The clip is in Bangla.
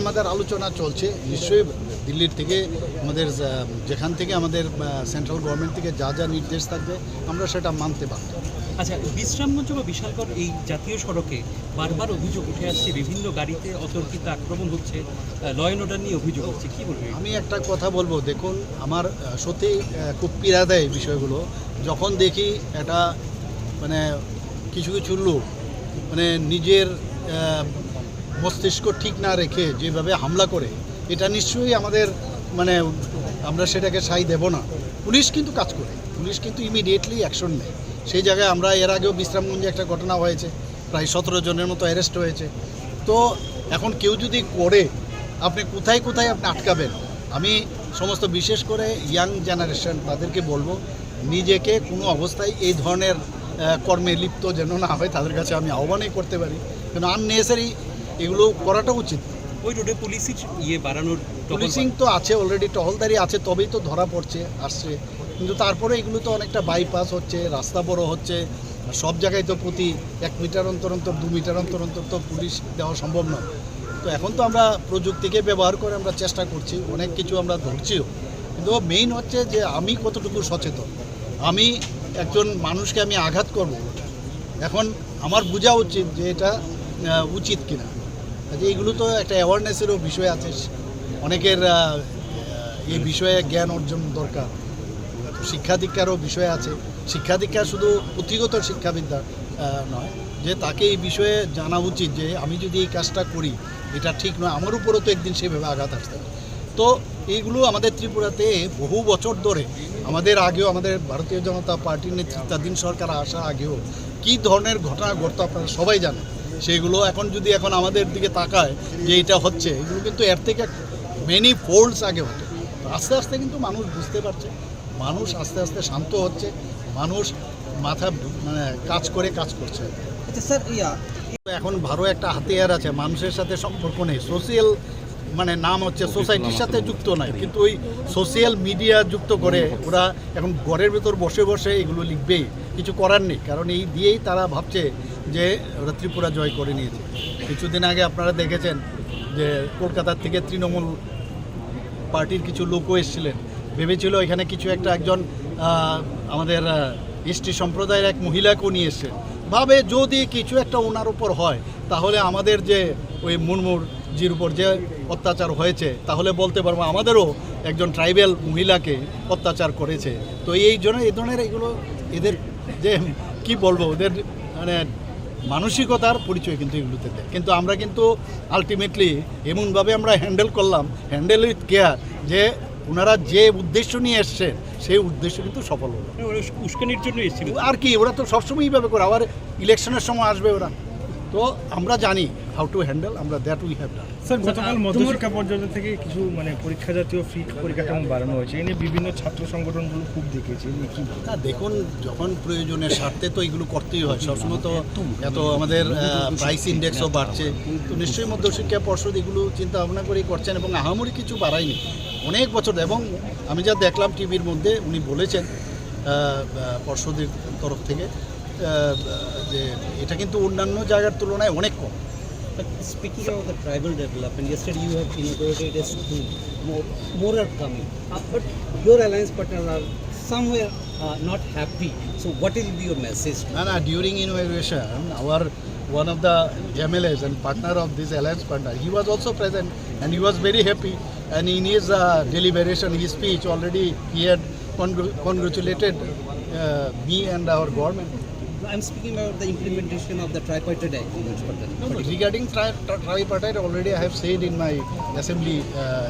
আমাদের আলোচনা চলছে। নিশ্চয়ই দিল্লির থেকে আমাদের যেখান থেকে আমাদের সেন্ট্রাল গভর্নমেন্ট থেকে যা যা নির্দেশ থাকবে আমরা সেটা মানতে পারব আচ্ছা বিশ্রামমঞ্চ বা বিশালগড় এই জাতীয় সড়কে বারবার অভিযোগ উঠে আসছে বিভিন্ন গাড়িতে অতর্কিত আক্রমণ হচ্ছে ল অ্যান্ড অর্ডার নিয়ে অভিযোগ হচ্ছে কি বলবে? আমি একটা কথা বলব দেখুন আমার সত্যি খুব পীড়া দেয় এই বিষয়গুলো। যখন দেখি এটা মানে কিছু কিছু লোক মানে নিজের মস্তিষ্ক ঠিক না রেখে যেভাবে হামলা করে, এটা নিশ্চয়ই আমাদের মানে আমরা সেটাকে সাই দেব না। পুলিশ কিন্তু কাজ করে, পুলিশ কিন্তু ইমিডিয়েটলি অ্যাকশন নেয়। সেই জায়গায় আমরা এর আগেও বিশ্রামগঞ্জে একটা ঘটনা হয়েছে, প্রায় সতেরো জনের মতো অ্যারেস্ট হয়েছে। তো এখন কেউ যদি করে, আপনি কোথায় কোথায় আপনি আটকাবেন? আমি সমস্ত বিশেষ করে ইয়াং জেনারেশন তাদেরকে বলব, নিজেকে কোনো অবস্থায় এই ধরনের কর্মে লিপ্ত যেন না হয়, তাদের কাছে আমি আহ্বানই করতে পারি। কেন আননেসারি এগুলো করাটা উচিত। ওই রোডে পুলিশের ইয়ে বাড়ানোর পুলিশিং তো আছে অলরেডি টহলদারি আছে তবেই তো ধরা পড়ছে আসছে। কিন্তু তারপরে এগুলো তো অনেকটা বাইপাস হচ্ছে রাস্তা বড় হচ্ছে সব জায়গায় তো প্রতি এক মিটার অন্তর অন্তর দু মিটার অন্তর অন্তর তো পুলিশ দেওয়া সম্ভব নয়। তো এখন তো আমরা প্রযুক্তিকে ব্যবহার করে আমরা চেষ্টা করছি অনেক কিছু আমরা ধরছিও। কিন্তু মেইন হচ্ছে যে আমি কতটুকু সচেতন? আমি একজন মানুষকে আমি আঘাত করব। এখন আমার বোঝা উচিত যে এটা উচিত কিনা। যে এইগুলো তো একটা অ্যাওয়ারনেসেরও বিষয় আছে। অনেকের এই বিষয়ে জ্ঞান অর্জন দরকার। শিক্ষা দীক্ষারও বিষয় আছে। শিক্ষা দীক্ষা শুধু পুঁথিগত শিক্ষাবিদ্যা নয়, যে তাকে এই বিষয়ে জানা উচিত যে আমি যদি এই কাজটা করি, এটা ঠিক নয়, আমার উপরও তো একদিন সেভাবে আঘাত আসতে পারে। তো এইগুলো আমাদের ত্রিপুরাতে বহু বছর ধরে আমাদের আগেও আমাদের ভারতীয় জনতা পার্টির নেতৃত্বাধীন সরকার আসার আগেও কী ধরনের ঘটনা ঘটতো আপনারা সবাই জানেন। সেইগুলো এখন যদি এখন আমাদের দিকে তাকায় যে এটা হচ্ছে এগুলো কিন্তু এর থেকে মেনি ফোল্ডস আগে হতো। আস্তে আস্তে কিন্তু মানুষ বুঝতে পারছে মানুষ আস্তে আস্তে শান্ত হচ্ছে মানুষ মাথা মানে কাজ করে কাজ করছে। আচ্ছা স্যার ইয়া। এখন ভালো একটা হাতিয়ার আছে মানুষের সাথে সম্পর্ক নেই। সোশিয়াল মানে নাম হচ্ছে সোসাইটির সাথে যুক্ত নয় কিন্তু ওই সোশিয়াল মিডিয়া যুক্ত করে ওরা এখন ঘরের ভেতর বসে বসে এগুলো লিখবেই। কিছু করার নেই কারণ এই দিয়েই তারা ভাবছে যে ওরা ত্রিপুরা জয় করে নিয়েছে। কিছুদিন আগে আপনারা দেখেছেন যে কলকাতার থেকে তৃণমূল পার্টির কিছু লোকও এসেছিলেন। ভেবেছিল এখানে কিছু একটা একজন আমাদের এসটি সম্প্রদায়ের এক মহিলাকেও নিয়ে এসছে। ভাবে যদি কিছু একটা ওনার উপর হয়, তাহলে আমাদের যে ওই মুরমুর জির উপর যে অত্যাচার হয়েছে, তাহলে বলতে পারব আমাদেরও একজন ট্রাইবেল মহিলাকে অত্যাচার করেছে। তো এই জন্য এই ধরনের এগুলো এদের যে কি বলব ওদের মানে মানসিকতার পরিচয় কিন্তু এগুলোতে দেয়। কিন্তু আমরা কিন্তু আলটিমেটলি এমনভাবে আমরা হ্যান্ডেল করলাম হ্যান্ডেল উইথ কেয়ার যে ওনারা যে উদ্দেশ্য নিয়ে এসছেন সেই উদ্দেশ্য কিন্তু সফল হলো। ওরা উস্কানির জন্য এসেছিল। আর কি ওরা তো সবসময় এইভাবে করে আবার ইলেকশনের সময় আসবে ওরা। তো আমরা জানি হাউ টু হ্যান্ডেল আমরা that we have done sir গতকাল মধ্যশিক্ষা পর্যন্ত থেকে কিছু মানে পরীক্ষা জাতীয় ফি পরিকাঠামো বাড়ানো হয়েছে। এই নিয়ে বিভিন্ন ছাত্র সংগঠনগুলো খুব বলবেন? না দেখুন যখন প্রয়োজনের স্বার্থে তো এগুলো করতেই হয় সবসময় তো এত আমাদের প্রাইস ইন্ডেক্সও বাড়ছে। তো নিশ্চয়ই মধ্যশিক্ষা পর্ষদ এগুলো চিন্তা ভাবনা করেই করছেন এবং আহামরি কিছু বাড়ায়নি। অনেক বছর এবং আমি যা দেখলাম টিভির মধ্যে উনি বলেছেন পর্ষদের তরফ থেকে। যে এটা কিন্তু অন্যান্য জায়গার তুলনায় অনেক কম But speaking about the tribal development, yesterday you have inaugurated a school. More, more are coming. Uh, but your alliance partners are somewhere uh, not happy. So what will be your message? No, no, during inauguration, our one of the MLAs and partner of this alliance partner, he was also present and he was very happy. And in his uh, deliberation, his speech already, he had congr- congratulated uh, me and our government. I'm speaking about the implementation of the tripartite agreement. No, no, regarding tri- tri- tripartite, already I have said in my assembly uh,